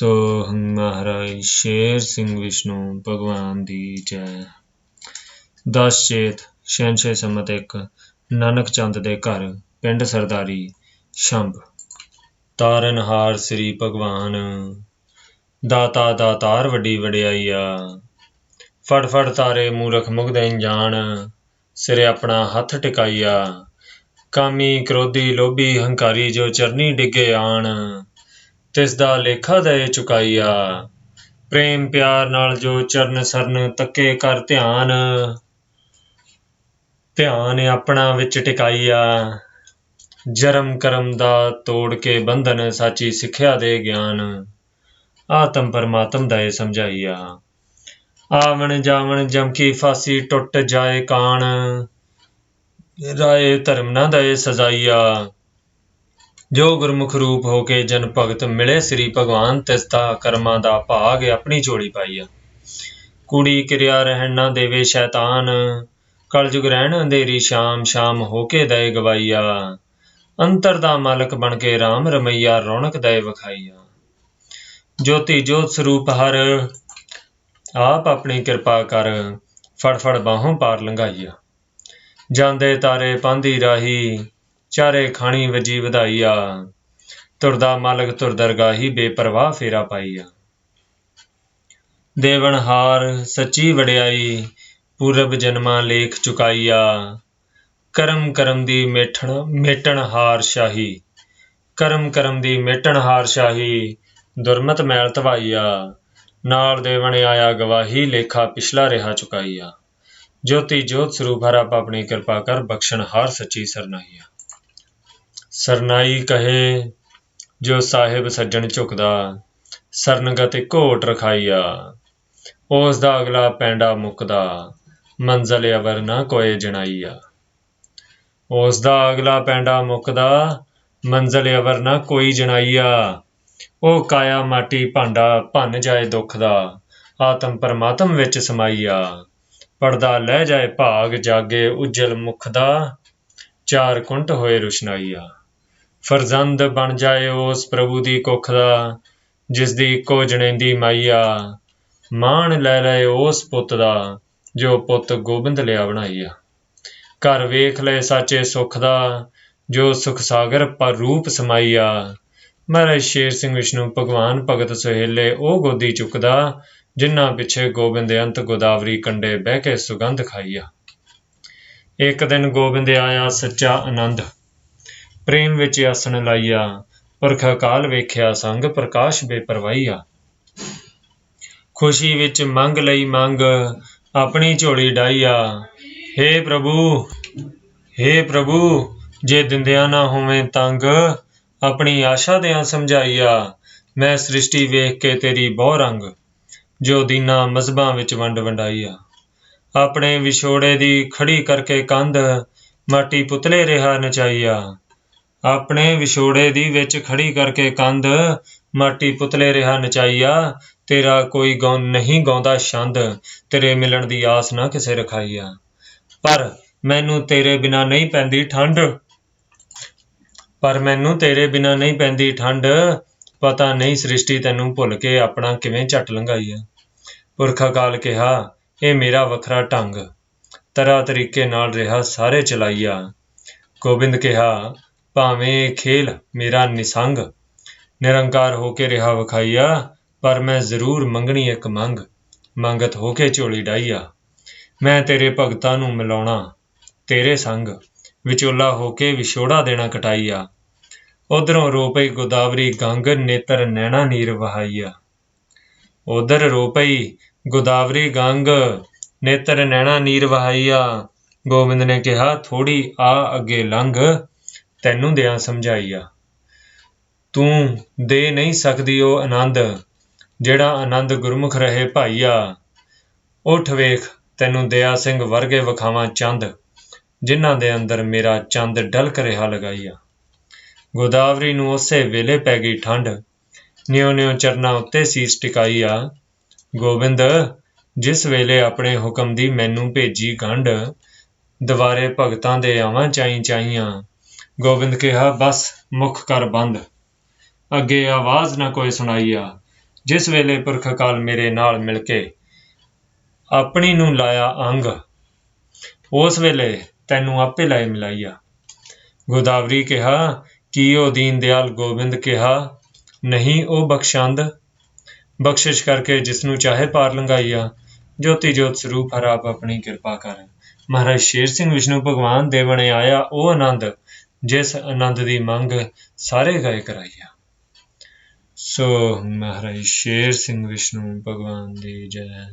ਸੋ ਮਹਾਰਾਜ ਸ਼ੇਰ ਸਿੰਘ ਵਿਸ਼ਨੂੰ, ਭਗਵਾਨ ਦੀ ਜੈ। ਦਸ ਚੇਤ ਛੇ ਸਮਤ ਇੱਕ, ਨਾਨਕ ਚੰਦ ਦੇ ਘਰ, ਪਿੰਡ ਸਰਦਾਰੀ ਸ਼ੰਭ ਤਾਰਨਹਾਰ ਸ੍ਰੀ ਭਗਵਾਨ, ਦਾਤਾ ਦਾ ਤਾਰ ਵੱਡੀ ਵਡਿਆਈ ਆ ਫੜ ਫੜ ਤਾਰੇ ਮੂਰਖ ਮੁਗਦੇ ਜਾਣ ਸਿਰੇ ਆਪਣਾ ਹੱਥ ਟਿਕਾਈਆ। ਕਾਮੀ ਕ੍ਰੋਧੀ ਲੋਭੀ ਹੰਕਾਰੀ ਜੋ ਚਰਨੀ ਡਿੱਗੇ ਆਣ। ਤਿਸ ਦਾ ਲੇਖਾ ਦੇ ਚੁਕਾਈਆ। ਪ੍ਰੇਮ ਪਿਆਰ ਨਾਲ ਜੋ ਚਰਨ ਸਰਨ ਤੱਕੇ ਕਰ ਧਿਆਨ ਧਿਆਨ ਆਪਣਾ ਵਿੱਚ ਟਿਕਾਈਆ। ਜਰਮ ਕਰਮ ਦਾ ਤੋੜ ਕੇ ਬੰਧਨ ਸਾਚੀ ਸਿੱਖਿਆ ਦੇ ਗਿਆਨ, ਆਤਮ ਪਰਮਾਤਮ ਦਾ ਇਹ ਸਮਝਾਈਆ। ਆਵਣ ਜਾਵਣ ਜਮਕੀ ਫਾਸੀ ਟੁੱਟ ਜਾਏ ਕਾਣ, ਰਾਏ ਧਰਮ ਨਾ ਦਏ ਸਜ਼ਾਈਆ। ਜੋ ਗੁਰਮੁਖ ਰੂਪ ਹੋ ਕੇ ਜਨ ਭਗਤ ਮਿਲੇ, ਸ੍ਰੀ ਭਗਵਾਨ ਤਿਸ ਦਾ ਕਰਮਾਂ ਦਾ ਭਾਗ ਆਪਣੀ ਝੋਲੀ ਪਾਈਆ ਕੁੜੀ ਕਿਰਿਆ ਰਹਿਣ ਨਾ ਦੇਵੇ ਸ਼ੈਤਾਨ, ਕਲਯੁਗ ਰਹਿਣ ਅੰਧੇਰੀ ਸ਼ਾਮ ਸ਼ਾਮ ਹੋ ਕੇ ਦਏ ਗਵਾਈਆ। ਅੰਤਰ ਦਾ ਮਾਲਕ ਬਣ ਕੇ RAM ਰਮਈਆ ਰੌਣਕ ਦਏ ਵਿਖਾਈਆ। ਜੋਤੀ ਜੋਤ ਸਰੂਪ ਹਰ, ਆਪ ਆਪਣੀ ਕਿਰਪਾ ਕਰ ਫੜ ਫੜ ਬਾਹੋਂ ਪਾਰ ਲੰਘਾਈਆ। ਜਾਂਦੇ ਤਾਰੇ ਪਾਂਦੀ ਰਾਹੀ ਚਾਰੇ ਖਾਣੀ ਵਜੀ ਵਧਾਈਆ। ਤੁਰਦਾ ਮਾਲਕ ਤੁਰ ਦਰਗਾਹੀ ਬੇਪਰਵਾਹ ਫੇਰਾ ਪਾਈਆ। ਦੇਵਨ ਹਾਰ ਸੱਚੀ ਵਡਿਆਈ, ਪੂਰਬ ਜਨਮਾਂ ਲੇਖ ਚੁਕਾਈਆ। ਕਰਮ ਕਰਮ ਦੀ ਮੇਠਣ, ਮੇਟਣ ਹਾਰ ਸ਼ਾਹੀ। ਕਰਮ ਕਰਮ ਦੀ ਮੇਟਣ ਹਾਰ ਸ਼ਾਹੀ, ਦੁਰਮਤ ਮੈਲ ਧਵਾਈਆ ਨਾਲ ਦੇਵਣ ਆਇਆ ਗਵਾਹੀ, ਲੇਖਾ ਪਿਛਲਾ ਰਿਹਾ ਚੁਕਾਈਆ। ਜੋਤੀ ਜੋਤ ਸਰੂਪ ਹਰ ਆਪ ਆਪਣੀ ਕਿਰਪਾ ਕਰ ਬਖਸ਼ਣ ਹਾਰ ਸੱਚੀ ਸਰਨਾਈਆ। ਸਰਨਾਈ ਕਹੇ, ਜੋ ਸਾਹਿਬ ਸੱਜਣ ਝੁਕਦਾ, ਸਰਨਗਤ ਘੋਟ ਰਖਾਈਆ। ਉਸ ਦਾ ਅਗਲਾ ਪੈਂਡਾ ਮੁਕਦਾ, ਮੰਜ਼ਲ ਅਵਰ ਨਾ ਕੋਏ ਜਣਾਈਆ। ਉਸ ਦਾ ਅਗਲਾ ਪੈਂਡਾ ਮੁਕਦਾ, ਮੰਜ਼ਲ ਅਵਰ ਨਾ ਕੋਈ ਜਣਾਈਆ। ਉਹ ਕਾਇਆ ਮਾਟੀ ਭਾਂਡਾ ਭੰਨ ਜਾਏ ਦੁੱਖ ਦਾ ਆਤਮ ਪਰਮਾਤਮ ਵਿੱਚ ਸਮਾਈਆ। ਪਰਦਾ ਲੈ ਜਾਏ ਭਾਗ, ਜਾਗੇ ਉਜਲ ਮੁਖ ਦਾ ਚਾਰ ਕੁੰਟ ਹੋਏ ਰੁਸ਼ਨਾਈਆ। ਫਰਜ਼ੰਦ ਬਣ ਜਾਏ ਉਸ ਪ੍ਰਭੂ ਦੀ ਕੁੱਖ ਦਾ, ਜਿਸ ਦੀ ਇੱਕੋ ਜਣੇਂਦੀ ਮਾਈਆ ਮਾਣ ਲੈ ਲੈ ਉਸ ਪੁੱਤ ਦਾ, ਜੋ ਪੁੱਤ ਗੋਬਿੰਦ ਲਿਆ ਬਣਾਈਆ ਘਰ ਵੇਖ ਲੈ ਸਾਚੇ ਸੁਖ ਦਾ, ਜੋ ਸੁਖ ਸਾਗਰ ਪਰ ਰੂਪ ਸਮਾਈਆ ਮਹਾਰਾਜ ਸ਼ੇਰ ਸਿੰਘ ਵਿਸ਼ਨੂੰ, ਭਗਵਾਨ ਭਗਤ ਸੁਹੇਲੇ, ਉਹ ਗੋਦੀ ਚੁੱਕਦਾ, ਜਿਨ੍ਹਾਂ ਪਿੱਛੇ ਗੋਬਿੰਦ ਅੰਤ ਗੋਦਾਵਰੀ ਕੰਡੇ ਬਹਿ ਕੇ ਸੁਗੰਧ ਖਾਈਆ ਇੱਕ ਦਿਨ ਗੋਬਿੰਦ ਆਇਆ ਸੱਚਾ ਆਨੰਦ। ਪ੍ਰੇਮ ਵਿੱਚ ਆਸਣ ਲਾਈਆ, ਪੁਰਖ ਅਕਾਲ ਵੇਖਿਆ, ਸੰਗ ਪ੍ਰਕਾਸ਼ ਬੇਪਰਵਾਈਆ ਖੁਸ਼ੀ ਵਿੱਚ ਮੰਗ ਲਈ ਮੰਗ, ਆਪਣੀ ਝੋਲੀ ਡਾਈਆ हे ਪ੍ਰਭੂ हे ਪ੍ਰਭੂ, ਜੇ ਦਿੰਦਿਆਂ ਨਾ ਹੋਵੇਂ ਤੰਗ, ਆਪਣੀ ਆਸ਼ਾ ਦਿਆਂ ਸਮਝਾਈਆ, ਮੈਂ ਸ੍ਰਿਸ਼ਟੀ ਵੇਖ ਕੇ ਤੇਰੀ ਬਹੁ ਰੰਗ, ਜੋ ਦੀਨਾ ਮਜ਼ਬਾਂ ਵਿੱਚ ਵੰਡ ਵੰਡਾਈਆ। ਆਪਣੇ ਵਿਛੋੜੇ ਦੀ ਖੜੀ ਕਰਕੇ ਕੰਧ, ਮਾਟੀ ਪੁਤਲੇ ਰਿਹਾ ਨਚਾਈਆ। ਆਪਣੇ ਵਿਛੋੜੇ ਦੀ ਵਿੱਚ ਖੜੀ ਕਰਕੇ ਕੰਧ, ਮਾਟੀ ਪੁਤਲੇ ਰਿਹਾ ਨਚਾਈਆ, ਤੇਰਾ ਕੋਈ ਗਾਉ ਨਹੀਂ ਗਾਉਂਦਾ ਛੰਦ, ਤੇਰੇ ਮਿਲਣ ਦੀ ਆਸ ਨਾ ਕਿਸੇ ਰਖਾਈਆ। ਪਰ ਮੈਨੂੰ ਤੇਰੇ ਬਿਨਾ ਨਹੀਂ ਪੈਂਦੀ ਠੰਡ ਪਰ ਮੈਨੂੰ ਤੇਰੇ ਬਿਨਾ ਨਹੀਂ ਪੈਂਦੀ ਠੰਡ ਪਤਾ ਨਹੀਂ ਸ੍ਰਿਸ਼ਟੀ ਤੈਨੂੰ ਭੁੱਲ ਕੇ ਆਪਣਾ ਕਿਵੇਂ ਝਟ ਲੰਘਾਈਆ। ਪੁਰਖਾ ਕਾਲ ਕਿਹਾ, ਇਹ ਮੇਰਾ ਵੱਖਰਾ ਢੰਗ। ਤਰਾ ਤਰੀਕੇ ਨਾਲ ਰਿਹਾ ਸਾਰੇ ਚਲਾਈਆ। ਗੋਬਿੰਦ ਕਿਹਾ ਭਾਵੇਂ ਖੇਲ ਮੇਰਾ ਨਿਸੰਗ, ਨਿਰੰਕਾਰ ਹੋ ਕੇ ਰਿਹਾ ਵਿਖਾਈਆ, ਪਰ ਮੈਂ ਜ਼ਰੂਰ ਮੰਗਣੀ ਇੱਕ ਮੰਗ, ਮੰਗਤ ਹੋ ਕੇ ਝੋਲੀ ਡਾਈਆ ਮੈਂ ਤੇਰੇ ਭਗਤਾਂ ਨੂੰ ਮਿਲਾਉਣਾ, ਤੇਰੇ ਸੰਗ, ਵਿਚੋਲਾ ਹੋ ਕੇ ਵਿਛੋੜਾ ਦੇਣਾ ਕਟਾਈਆ। ਉਧਰੋਂ ਰੋ ਪਈ ਗੋਦਾਵਰੀ ਗੰਗ ਨੇਤਰ ਨੈਣਾ ਨੀਰ ਵਹਾਈਆ। ਉਧਰ ਰੋ ਪਈ ਗੋਦਾਵਰੀ ਗੰਗ ਨੇਤਰ ਨੈਣਾ ਨੀਰ ਵਹਾਈਆ। ਗੋਬਿੰਦ ਨੇ ਕਿਹਾ ਥੋੜੀ ਆ ਅੱਗੇ ਲੰਘ ਤੈਨੂੰ ਦਿਆਂ ਸਮਝਾਈਆ ਤੂੰ ਦੇ ਨਹੀਂ ਸਕਦੀ ਉਹ ਆਨੰਦ, ਜਿਹੜਾ ਆਨੰਦ ਗੁਰਮੁਖ ਰਹੇ ਭਾਈਆ ਉਠ ਵੇਖ, ਤੈਨੂੰ ਦਇਆ ਸਿੰਘ ਵਰਗੇ ਵਿਖਾਵਾਂ ਚੰਦ, ਜਿਨ੍ਹਾਂ ਦੇ ਅੰਦਰ ਮੇਰਾ ਚੰਦ ਡਲਕ ਰਿਹਾ ਲਗਾਈਆ ਗੋਦਾਵਰੀ ਨੂੰ ਉਸੇ ਵੇਲੇ ਪੈ ਗਈ ਠੰਡ ਨਿਉ ਨਿਉ ਚਰਨਾ ਉੱਤੇ ਸੀਸ ਟਿਕਾਈਆ ਗੋਬਿੰਦ, ਜਿਸ ਵੇਲੇ ਆਪਣੇ ਹੁਕਮ ਦੀ ਮੈਨੂੰ ਭੇਜੀ ਗੰਢ ਦੁਆਰੇ ਭਗਤਾਂ ਦੇ ਆਵਾਂ ਚਾਈ ਚਾਈਆਂ ਗੋਬਿੰਦ ਕਿਹਾ, ਬਸ, ਮੁਖ ਕਰ ਬੰਦ। ਅੱਗੇ ਆਵਾਜ਼ ਨਾ ਕੋਈ ਸੁਣਾਈਆ। ਜਿਸ ਵੇਲੇ ਪੁਰਖ ਕਾਲ ਮੇਰੇ ਨਾਲ ਮਿਲ ਕੇ ਆਪਣੀ ਨੂੰ ਲਾਇਆ ਅੰਗ, ਉਸ ਵੇਲੇ ਤੈਨੂੰ ਆਪੇ ਲਾਇ ਮਿਲਾਈਆ। ਗੋਦਾਵਰੀ ਕਿਹਾ, ਕੀ ਉਹ ਦੀਨ ਦਿਆਲ ਗੋਬਿੰਦ ਕਿਹਾ, ਨਹੀਂ ਉਹ ਬਖਸ਼ੰਦ? ਬਖਸ਼ਿਸ਼ ਕਰਕੇ ਜਿਸ ਨੂੰ ਚਾਹੇ ਪਾਰ ਲੰਘਾਈਆ ਜੋਤੀ ਜੋਤ ਸਰੂਪ ਹਰ ਆਪ ਆਪਣੀ ਕਿਰਪਾ ਕਰ। ਮਹਾਰਾਜ ਸ਼ੇਰ ਸਿੰਘ ਵਿਸ਼ਨੂੰ ਭਗਵਾਨ ਦੇ ਬਣੇ ਆਇਆ ਉਹ ਆਨੰਦ ਜਿਸ ਆਨੰਦ ਦੀ ਮੰਗ ਸਾਰੇ ਗਏ ਕਰਾਈਆ ਸੋ ਮਹਾਰਾਜ ਸ਼ੇਰ ਸਿੰਘ ਵਿਸ਼ਨੂੰ, ਭਗਵਾਨ ਦੀ ਜੈ।